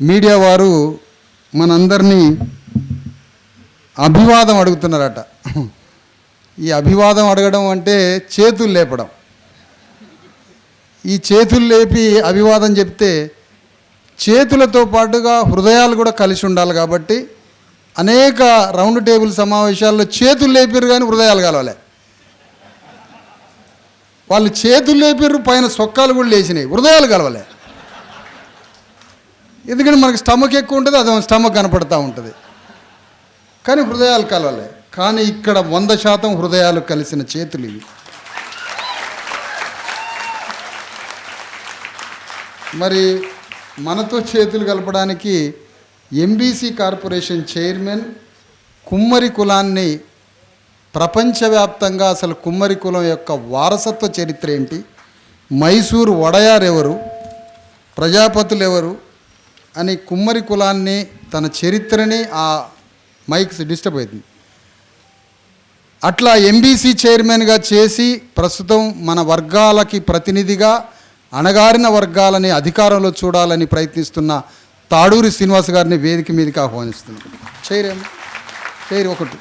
Media వారు మనందరినీ అభివాదం అడుగుతున్నారట. ఈ అభివాదం అడగడం అంటే చేతులు లేపడం. ఈ చేతులు లేపి అభివాదం చెప్తే చేతులతో పాటుగా హృదయాలు కూడా కలిసి ఉండాలి కాబట్టి అనేక రౌండ్ టేబుల్ సమావేశాల్లో చేతులు లేపారు కానీ హృదయాలు కలవలే. వాళ్ళు చేతులు లేపారు పైన సొక్కాలు కూడా లేచినాయి హృదయాలు కలవలే. ఎందుకంటే మనకి స్టమక్ ఎక్కువ ఉంటుంది అది స్టమక్ కనపడతా ఉంటుంది. కానీ హృదయాలు కలవలే. కానీ ఇక్కడ వంద శాతం హృదయాలు కలిసిన చేతులు ఇవి. మరి మనతో చేతులు కలపడానికి ఎంబీసీ కార్పొరేషన్ చైర్మన్ కుమ్మరి కులాన్ని ప్రపంచవ్యాప్తంగా అసలు కుమ్మరి కులం యొక్క వారసత్వ చరిత్ర ఏంటి? మైసూరు వడయార్ ఎవరు ప్రజాపతులు ఎవరు అని కుమ్మరి కులాన్ని తన చరిత్రని ఆ మైక్స్ డిస్టర్బ్ అవుతుంది అట్లా ఎంబీసీ చైర్మన్గా చేసి ప్రస్తుతం మన వర్గాలకి ప్రతినిధిగా అణగారిన వర్గాలని అధికారంలో చూడాలని ప్రయత్నిస్తున్న తాడూరి శ్రీనివాస్ గారిని వేదిక మీదకి ఆహ్వానిస్తున్నాం. చైర్ ఏం చైర్ ఒకటి.